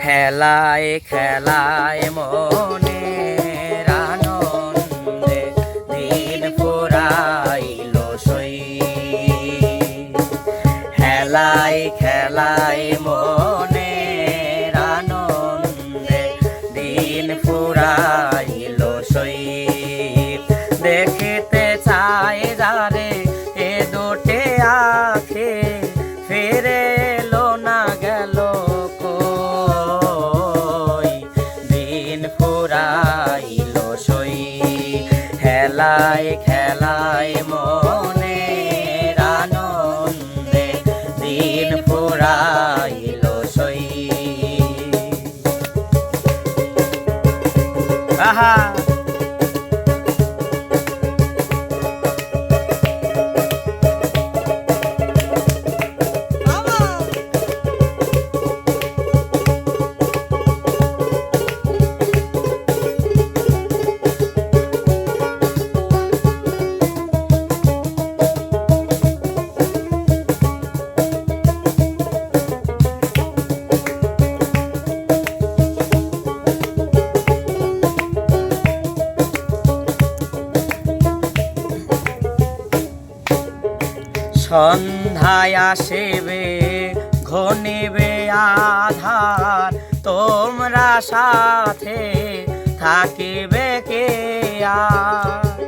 খেলায় খেলায় মনে আনন্দে দিন ফুরাইল সই। খেলায় খেলায় মনে খেলায় মনে। সন্ধ্যায় আসিবে, ঘনিবে আধার। তোমরা সাথে থাকিবে কে আর?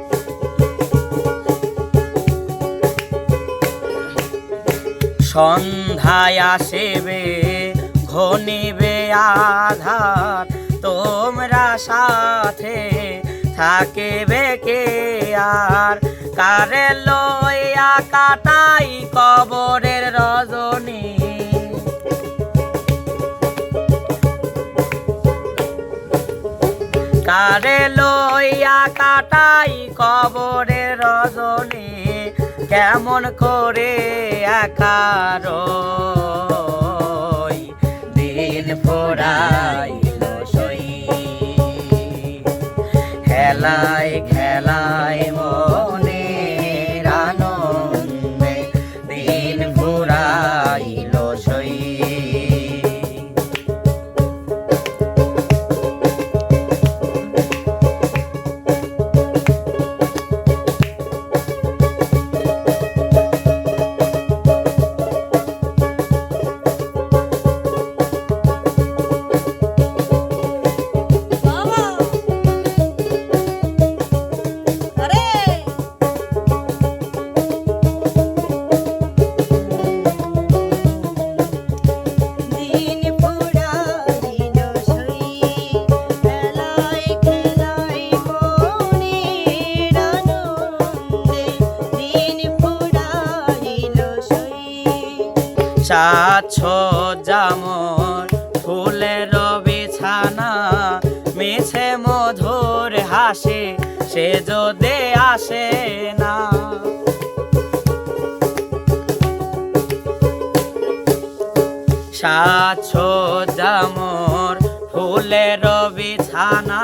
সন্ধ্যায় আসিবে, ঘনিবে আধার। তোমরা সাথে থাকিবে কে আর? কারে কাটাই কবরের রজনী। কারে লইয়া কাটাই কবরের রজনী, কেমন করে একার দিন ফোরাইল সই। খেলায় খেলায় মনে চাচ্ছ জামর, ফুলের বিছানা, মিছে মধুর হাসে, সে যদি আসে না। সাচ্ছ জামর, ফুলের বিছানা,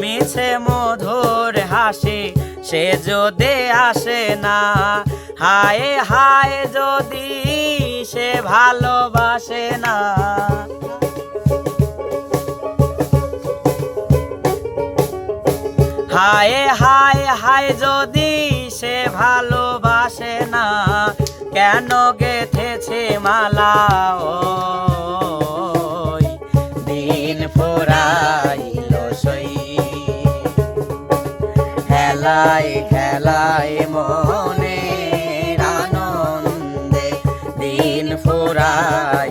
মিছে মধুর হাসি, সে যদি আসে না, হায় হায় যদি সে ভালোবাসে না। হায় হায় হায়, যদি সে ভালোবাসে না, কেন গেথেছে মালা ও দিন ফোরাইল সই। খেলায় দিন ফুরাইল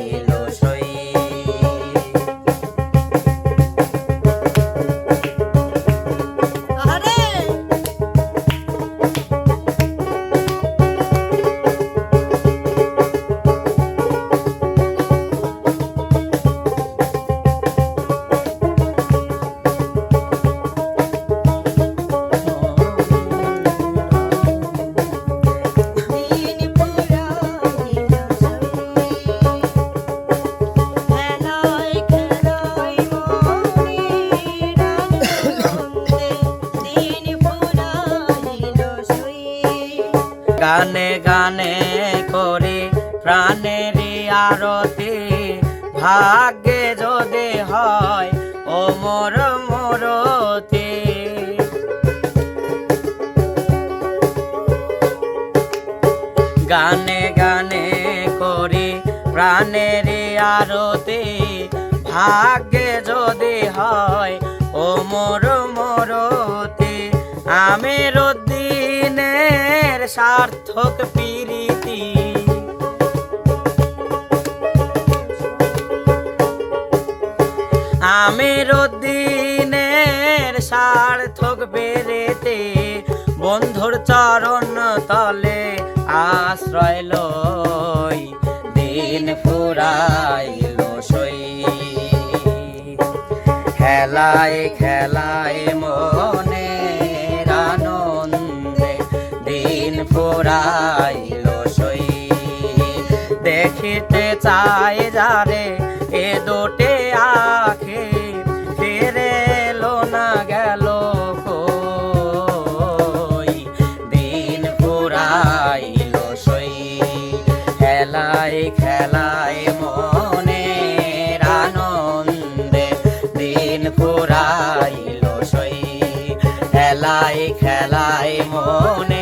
গানে গানে করে প্রাণের আরতি। ভাগ্যে যদি হয় ও মোর মোরতে। গানে গানে করি প্রাণের আরতে। ভাগ্যে সার্থক প্রীতি। আমের দিনের সার্থক বেরেতে বন্ধুর চরণ তলে আশ্রয় লই, দিন ফুরাইল সই। খেলায় খেলায় মনে ফুরাইল সই। দেখিতে চাই যারে এ দোটে আখে, ফিরে এলো না গেল দিন ফুরাইল সই। খেলায় খেলায় মনে আনন্দে দিন ফুরাইল সই। খেলায় খেলায় মনে